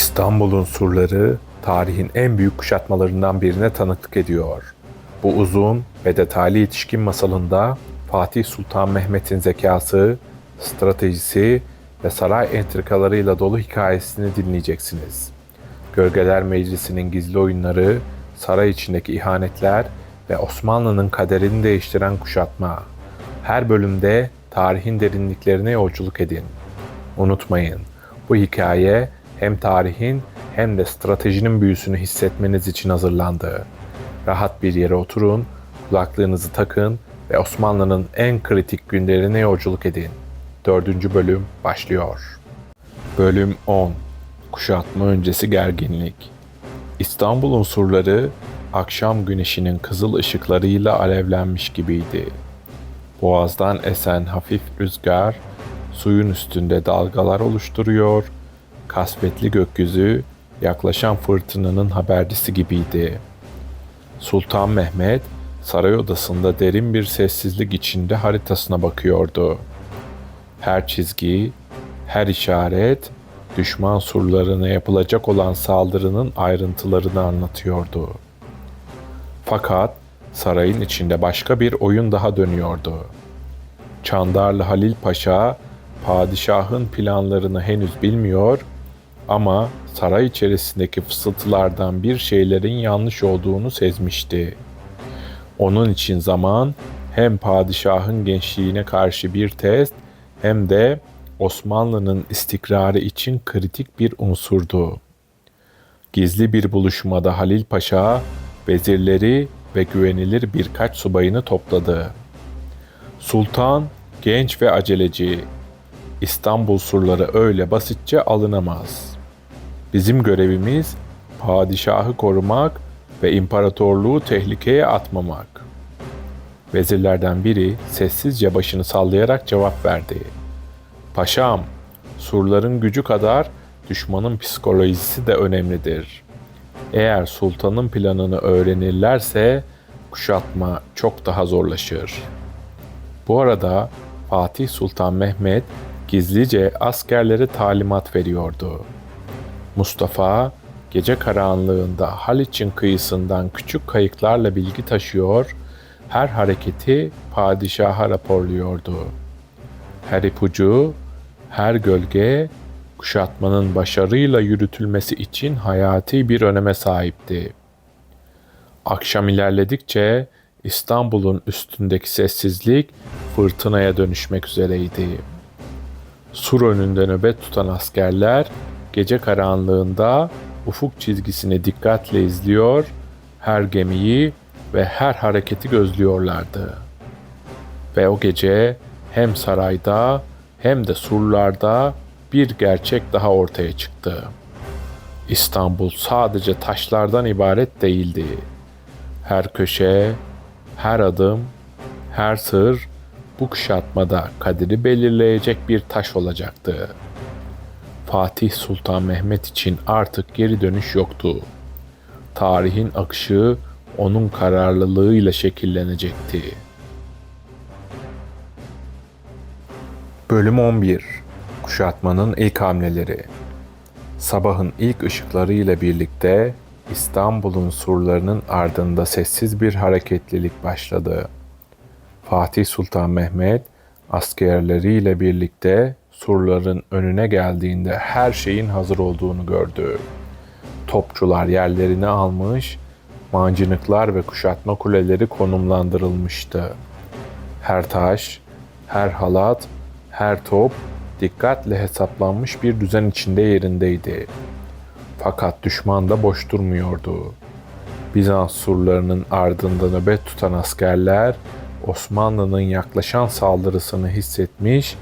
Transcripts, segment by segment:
İstanbul'un surları tarihin en büyük kuşatmalarından birine tanıklık ediyor. Bu uzun ve detaylı yetişkin masalında Fatih Sultan Mehmet'in zekası, stratejisi ve saray entrikalarıyla dolu hikayesini dinleyeceksiniz. Gölgeler Meclisi'nin gizli oyunları, saray içindeki ihanetler ve Osmanlı'nın kaderini değiştiren kuşatma. Her bölümde tarihin derinliklerine yolculuk edin. Unutmayın, bu hikaye hem tarihin hem de stratejinin büyüsünü hissetmeniz için hazırlandı. Rahat bir yere oturun, kulaklığınızı takın ve Osmanlı'nın en kritik günlerine yolculuk edin. Dördüncü bölüm başlıyor. Bölüm 10 Kuşatma öncesi gerginlik İstanbul'un surları akşam güneşinin kızıl ışıklarıyla alevlenmiş gibiydi. Boğazdan esen hafif rüzgar suyun üstünde dalgalar oluşturuyor, kasvetli gökyüzü yaklaşan fırtınanın habercisi gibiydi. Sultan Mehmet saray odasında derin bir sessizlik içinde haritasına bakıyordu. Her çizgi, her işaret düşman surlarına yapılacak olan saldırının ayrıntılarını anlatıyordu. Fakat sarayın içinde başka bir oyun daha dönüyordu. Çandarlı Halil Paşa padişahın planlarını henüz bilmiyor ama saray içerisindeki fısıltılardan bir şeylerin yanlış olduğunu sezmişti. Onun için zaman hem padişahın gençliğine karşı bir test hem de Osmanlı'nın istikrarı için kritik bir unsurdu. Gizli bir buluşmada Halil Paşa vezirleri ve güvenilir birkaç subayını topladı. Sultan genç ve aceleci. İstanbul surları öyle basitçe alınamaz. Bizim görevimiz padişahı korumak ve imparatorluğu tehlikeye atmamak. Vezirlerden biri sessizce başını sallayarak cevap verdi. Paşam, surların gücü kadar düşmanın psikolojisi de önemlidir. Eğer sultanın planını öğrenirlerse kuşatma çok daha zorlaşır. Bu arada Fatih Sultan Mehmet gizlice askerlere talimat veriyordu. Mustafa gece karanlığında Haliç'in kıyısından küçük kayıklarla bilgi taşıyor, her hareketi padişaha raporluyordu. Her ipucu, her gölge kuşatmanın başarıyla yürütülmesi için hayati bir öneme sahipti. Akşam ilerledikçe İstanbul'un üstündeki sessizlik fırtınaya dönüşmek üzereydi. Sur önünde nöbet tutan askerler gece karanlığında ufuk çizgisini dikkatle izliyor, her gemiyi ve her hareketi gözlüyorlardı. Ve o gece hem sarayda hem de surlarda bir gerçek daha ortaya çıktı. İstanbul sadece taşlardan ibaret değildi. Her köşe, her adım, her sır bu kuşatmada kaderi belirleyecek bir taş olacaktı. Fatih Sultan Mehmet için artık geri dönüş yoktu. Tarihin akışı onun kararlılığıyla şekillenecekti. Bölüm 11 Kuşatmanın ilk hamleleri Sabahın ilk ışıklarıyla birlikte İstanbul'un surlarının ardında sessiz bir hareketlilik başladı. Fatih Sultan Mehmet askerleriyle birlikte surların önüne geldiğinde her şeyin hazır olduğunu gördü. Topçular yerlerini almış, mancınıklar ve kuşatma kuleleri konumlandırılmıştı. Her taş, her halat, her top dikkatle hesaplanmış bir düzen içinde yerindeydi. Fakat düşman da boş durmuyordu. Bizans surlarının ardında nöbet tutan askerler Osmanlı'nın yaklaşan saldırısını hissetmiş,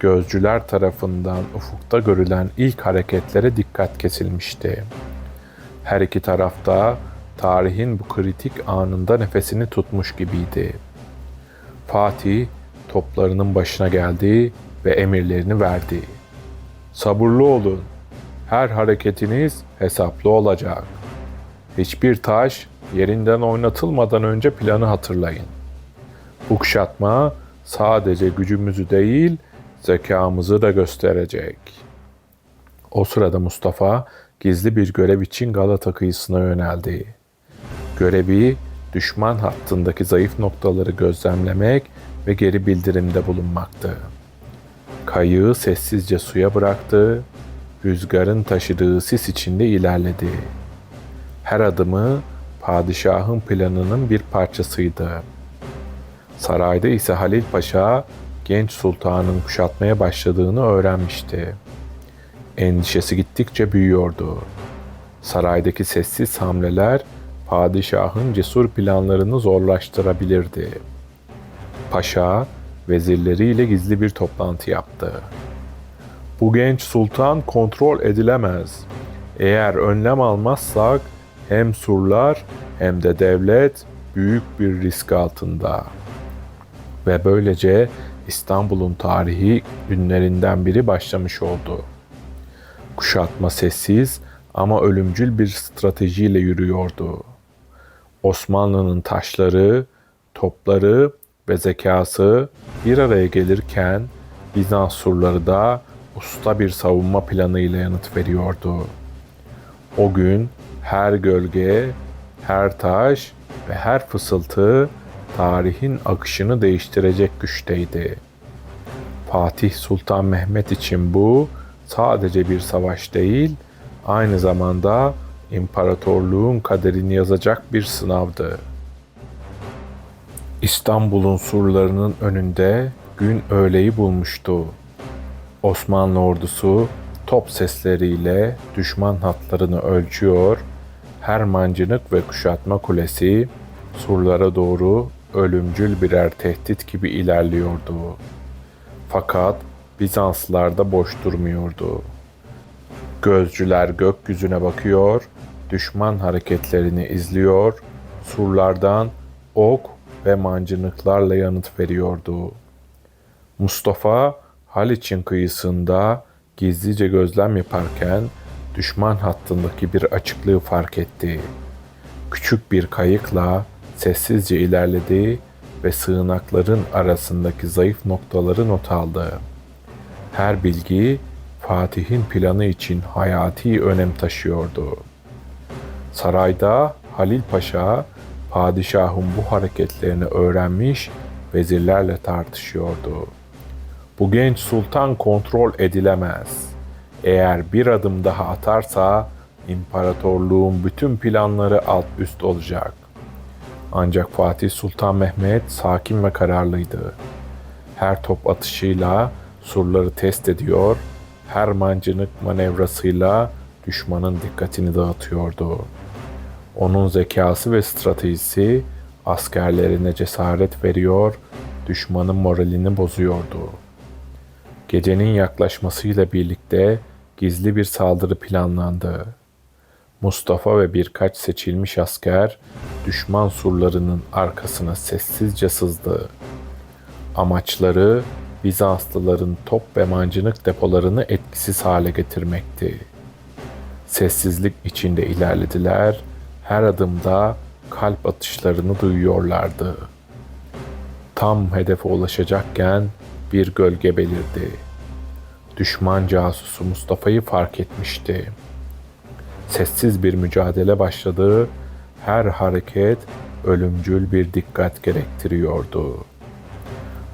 gözcüler tarafından ufukta görülen ilk hareketlere dikkat kesilmişti. Her iki tarafta tarihin bu kritik anında nefesini tutmuş gibiydi. Fatih toplarının başına geldi ve emirlerini verdi. Sabırlı olun. Her hareketiniz hesaplı olacak. Hiçbir taş yerinden oynatılmadan önce planı hatırlayın. Bu kuşatma sadece gücümüzü değil, zekamızı da gösterecek. O sırada Mustafa gizli bir görev için Galata kıyısına yöneldi. Görevi düşman hattındaki zayıf noktaları gözlemlemek ve geri bildirimde bulunmaktı. Kayığı sessizce suya bıraktı, rüzgarın taşıdığı sis içinde ilerledi. Her adımı padişahın planının bir parçasıydı. Sarayda ise Halil Paşa genç sultanın kuşatmaya başladığını öğrenmişti. Endişesi gittikçe büyüyordu. Saraydaki sessiz hamleler padişahın cesur planlarını zorlaştırabilirdi. Paşa vezirleriyle gizli bir toplantı yaptı. Bu genç sultan kontrol edilemez. Eğer önlem almazsak hem surlar hem de devlet büyük bir risk altında. Ve böylece İstanbul'un tarihi günlerinden biri başlamış oldu. Kuşatma sessiz ama ölümcül bir stratejiyle yürüyordu. Osmanlı'nın taşları, topları ve zekası bir araya gelirken Bizans surları da usta bir savunma planıyla yanıt veriyordu. O gün her gölge, her taş ve her fısıltı tarihin akışını değiştirecek güçteydi. Fatih Sultan Mehmet için bu sadece bir savaş değil, aynı zamanda imparatorluğun kaderini yazacak bir sınavdı. İstanbul'un surlarının önünde gün öğleyi bulmuştu. Osmanlı ordusu top sesleriyle düşman hatlarını ölçüyor, her mancınık ve kuşatma kulesi surlara doğru ölümcül birer tehdit gibi ilerliyordu. Fakat Bizanslılar da boş durmuyordu. Gözcüler gökyüzüne bakıyor, düşman hareketlerini izliyor, surlardan ok ve mancınıklarla yanıt veriyordu. Mustafa Haliç'in kıyısında gizlice gözlem yaparken düşman hattındaki bir açıklığı fark etti. Küçük bir kayıkla sessizce ilerledi ve sığınakların arasındaki zayıf noktaları not aldı. Her bilgi Fatih'in planı için hayati önem taşıyordu. Sarayda Halil Paşa padişahın bu hareketlerini öğrenmiş vezirlerle tartışıyordu. Bu genç sultan kontrol edilemez. Eğer bir adım daha atarsa imparatorluğun bütün planları alt üst olacak. Ancak Fatih Sultan Mehmet sakin ve kararlıydı. Her top atışıyla surları test ediyor, her mancınık manevrasıyla düşmanın dikkatini dağıtıyordu. Onun zekası ve stratejisi askerlerine cesaret veriyor, düşmanın moralini bozuyordu. Gecenin yaklaşmasıyla birlikte gizli bir saldırı planlandı. Mustafa ve birkaç seçilmiş asker düşman surlarının arkasına sessizce sızdı. Amaçları Bizanslıların top ve mancınık depolarını etkisiz hale getirmekti. Sessizlik içinde ilerlediler, her adımda kalp atışlarını duyuyorlardı. Tam hedefe ulaşacakken bir gölge belirdi. Düşman casusu Mustafa'yı fark etmişti. Sessiz bir mücadele başladı. Her hareket ölümcül bir dikkat gerektiriyordu.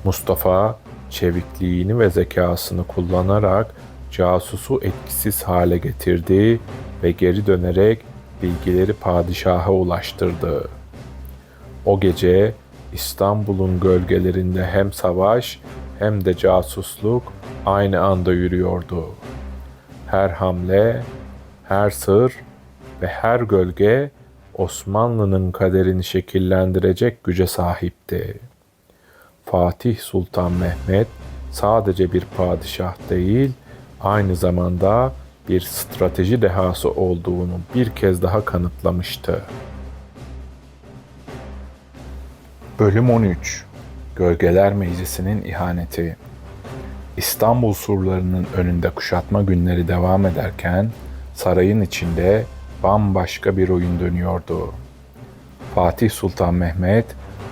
Mustafa çevikliğini ve zekasını kullanarak casusu etkisiz hale getirdi ve geri dönerek bilgileri padişaha ulaştırdı. O gece İstanbul'un gölgelerinde hem savaş hem de casusluk aynı anda yürüyordu. Her hamle, her sır ve her gölge Osmanlı'nın kaderini şekillendirecek güce sahipti. Fatih Sultan Mehmet sadece bir padişah değil, aynı zamanda bir strateji dehası olduğunu bir kez daha kanıtlamıştı. Bölüm 13 Gölgeler Meclisi'nin ihaneti İstanbul surlarının önünde kuşatma günleri devam ederken sarayın içinde bambaşka bir oyun dönüyordu. Fatih Sultan Mehmet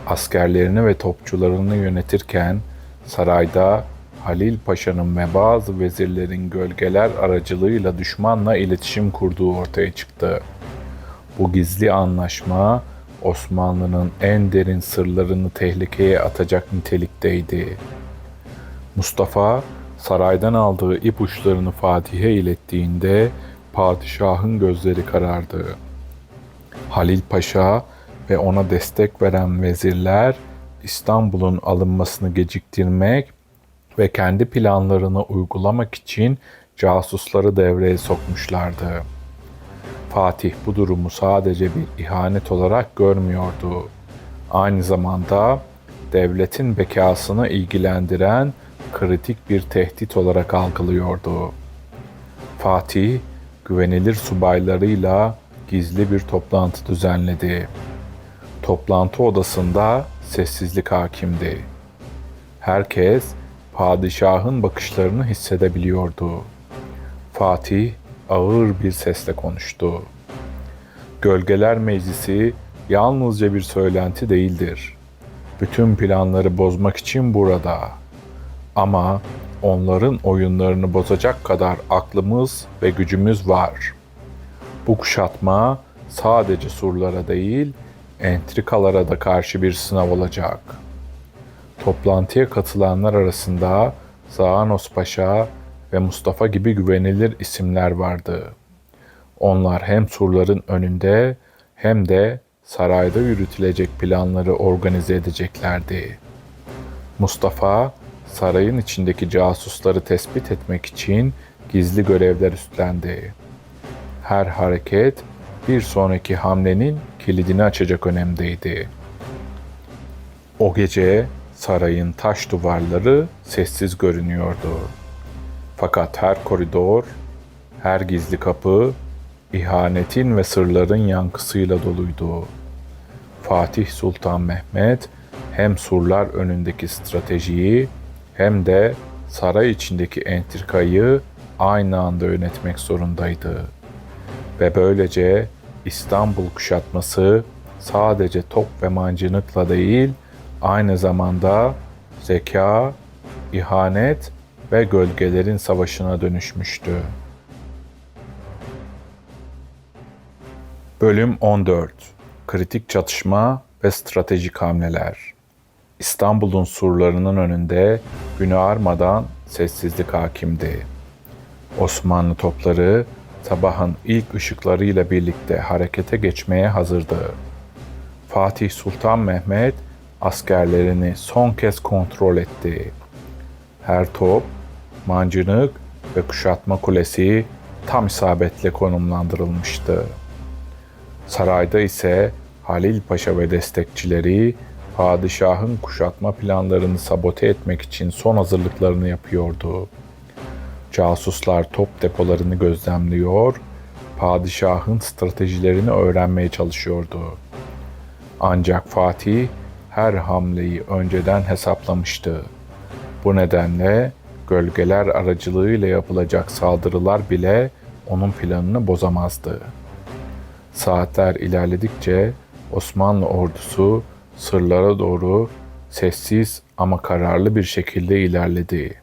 askerlerini ve topçularını yönetirken sarayda Halil Paşa'nın ve bazı vezirlerin gölgeler aracılığıyla düşmanla iletişim kurduğu ortaya çıktı. Bu gizli anlaşma Osmanlı'nın en derin sırlarını tehlikeye atacak nitelikteydi. Mustafa saraydan aldığı ipuçlarını Fatih'e ilettiğinde padişahın gözleri karardı. Halil Paşa ve ona destek veren vezirler İstanbul'un alınmasını geciktirmek ve kendi planlarını uygulamak için casusları devreye sokmuşlardı. Fatih bu durumu sadece bir ihanet olarak görmüyordu. Aynı zamanda devletin bekasını ilgilendiren kritik bir tehdit olarak algılıyordu. Fatih, güvenilir subaylarıyla gizli bir toplantı düzenledi. Toplantı odasında sessizlik hakimdi. Herkes padişahın bakışlarını hissedebiliyordu. Fatih ağır bir sesle konuştu. Gölgeler Meclisi yalnızca bir söylenti değildir. Bütün planları bozmak için burada. Ama onların oyunlarını bozacak kadar aklımız ve gücümüz var. Bu kuşatma sadece surlara değil, entrikalara da karşı bir sınav olacak. Toplantıya katılanlar arasında Zaanos Paşa ve Mustafa gibi güvenilir isimler vardı. Onlar hem surların önünde hem de sarayda yürütülecek planları organize edeceklerdi. Mustafa sarayın içindeki casusları tespit etmek için gizli görevler üstlendi. Her hareket bir sonraki hamlenin kilidini açacak önemdeydi. O gece sarayın taş duvarları sessiz görünüyordu. Fakat her koridor, her gizli kapı ihanetin ve sırların yankısıyla doluydu. Fatih Sultan Mehmet hem surlar önündeki stratejiyi hem de saray içindeki entrikayı aynı anda yönetmek zorundaydı. Ve böylece İstanbul kuşatması sadece top ve mancınıkla değil, aynı zamanda zeka, ihanet ve gölgelerin savaşına dönüşmüştü. Bölüm 14 Kritik çatışma ve stratejik hamleler İstanbul'un surlarının önünde günü armadan sessizlik hakimdi. Osmanlı topları sabahın ilk ışıklarıyla birlikte harekete geçmeye hazırdı. Fatih Sultan Mehmet askerlerini son kez kontrol etti. Her top, mancınık ve kuşatma kulesi tam isabetle konumlandırılmıştı. Sarayda ise Halil Paşa ve destekçileri padişahın kuşatma planlarını sabote etmek için son hazırlıklarını yapıyordu. Casuslar top depolarını gözlemliyor, padişahın stratejilerini öğrenmeye çalışıyordu. Ancak Fatih her hamleyi önceden hesaplamıştı. Bu nedenle gölgeler aracılığıyla yapılacak saldırılar bile onun planını bozamazdı. Saatler ilerledikçe Osmanlı ordusu sırlara doğru sessiz ama kararlı bir şekilde ilerledi.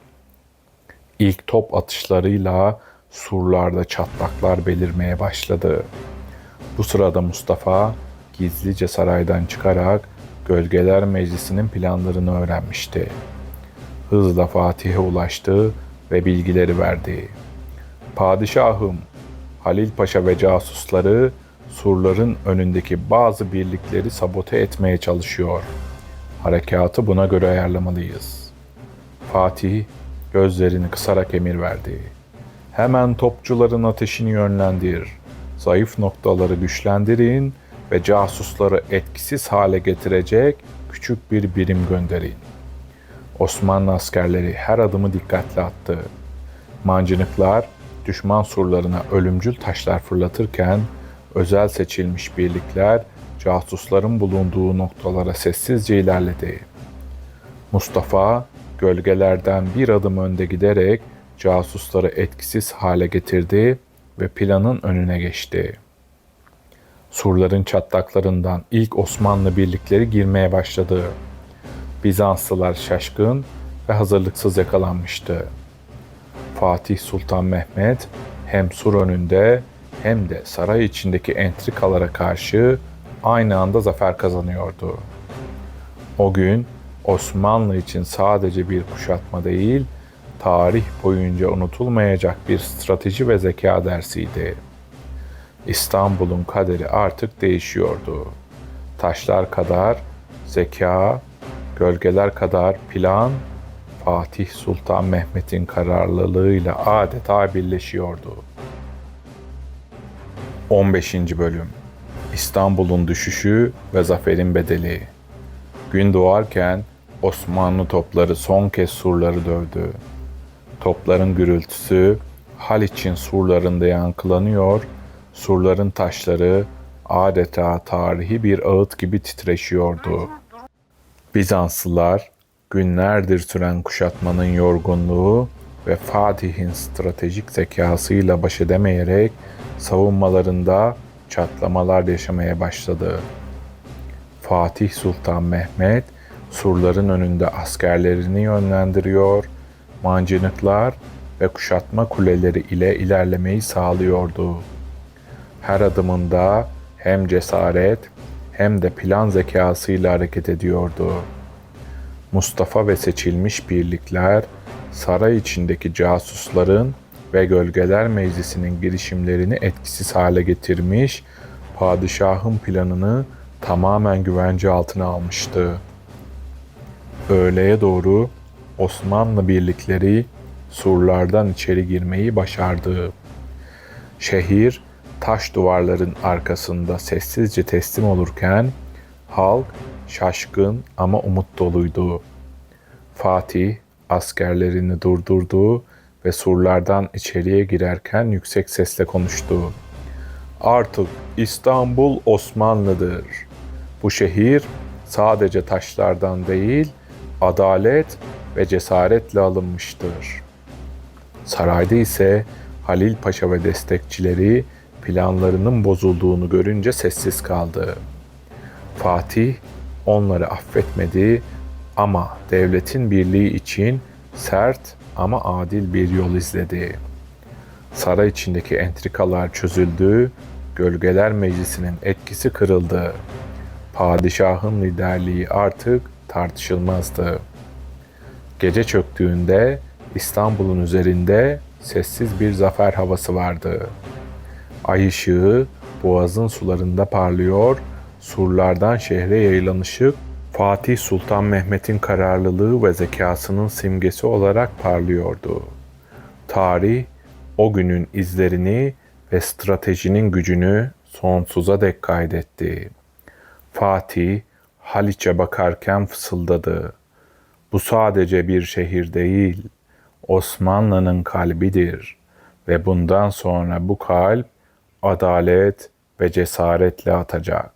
İlk top atışlarıyla surlarda çatlaklar belirmeye başladı. Bu sırada Mustafa gizlice saraydan çıkarak Gölgeler Meclisi'nin planlarını öğrenmişti. Hızla Fatih'e ulaştı ve bilgileri verdi. Padişahım, Halil Paşa ve casusları surların önündeki bazı birlikleri sabote etmeye çalışıyor. Harekatı buna göre ayarlamalıyız. Fatih gözlerini kısarak emir verdi. Hemen topçuların ateşini yönlendir. Zayıf noktaları güçlendirin ve casusları etkisiz hale getirecek küçük bir birim gönderin. Osmanlı askerleri her adımı dikkatli attı. Mancınıklar düşman surlarına ölümcül taşlar fırlatırken özel seçilmiş birlikler casusların bulunduğu noktalara sessizce ilerledi. Mustafa gölgelerden bir adım önde giderek casusları etkisiz hale getirdi ve planın önüne geçti. Surların çatlaklarından ilk Osmanlı birlikleri girmeye başladı. Bizanslılar şaşkın ve hazırlıksız yakalanmıştı. Fatih Sultan Mehmet hem sur önünde hem de saray içindeki entrikalara karşı aynı anda zafer kazanıyordu. O gün Osmanlı için sadece bir kuşatma değil, tarih boyunca unutulmayacak bir strateji ve zeka dersiydi. İstanbul'un kaderi artık değişiyordu. Taşlar kadar zeka, gölgeler kadar plan, Fatih Sultan Mehmet'in kararlılığıyla adeta birleşiyordu. 15. Bölüm İstanbul'un düşüşü ve zaferin bedeli Gün doğarken Osmanlı topları son kez surları dövdü. Topların gürültüsü Haliç'in surlarında yankılanıyor, surların taşları adeta tarihi bir ağıt gibi titreşiyordu. Bizanslılar günlerdir süren kuşatmanın yorgunluğu ve Fatih'in stratejik zekasıyla baş edemeyerek savunmalarında çatlamalar yaşamaya başladı. Fatih Sultan Mehmet surların önünde askerlerini yönlendiriyor, mancınıklar ve kuşatma kuleleri ile ilerlemeyi sağlıyordu. Her adımında hem cesaret hem de plan zekasıyla hareket ediyordu. Mustafa ve seçilmiş birlikler saray içindeki casusların ve Gölgeler Meclisi'nin girişimlerini etkisiz hale getirmiş, padişahın planını tamamen güvence altına almıştı. Öğleye doğru Osmanlı birlikleri surlardan içeri girmeyi başardı. Şehir taş duvarların arkasında sessizce teslim olurken halk şaşkın ama umut doluydu. Fatih askerlerini durdurdu ve surlardan içeriye girerken yüksek sesle konuştu. Artık İstanbul Osmanlı'dır. Bu şehir sadece taşlardan değil, adalet ve cesaretle alınmıştır. Sarayda ise Halil Paşa ve destekçileri planlarının bozulduğunu görünce sessiz kaldı. Fatih onları affetmedi ama devletin birliği için sert ama adil bir yol izledi. Saray içindeki entrikalar çözüldü, Gölgeler Meclisi'nin etkisi kırıldı. Padişahın liderliği artık tartışılmazdı. Gece çöktüğünde İstanbul'un üzerinde sessiz bir zafer havası vardı. Ay ışığı boğazın sularında parlıyor, surlardan şehre yayılan ışık Fatih Sultan Mehmet'in kararlılığı ve zekasının simgesi olarak parlıyordu. Tarih o günün izlerini ve stratejinin gücünü sonsuza dek kaydetti. Fatih Haliç'e bakarken fısıldadı. Bu sadece bir şehir değil, Osmanlı'nın kalbidir ve bundan sonra bu kalp adalet ve cesaretle atacak.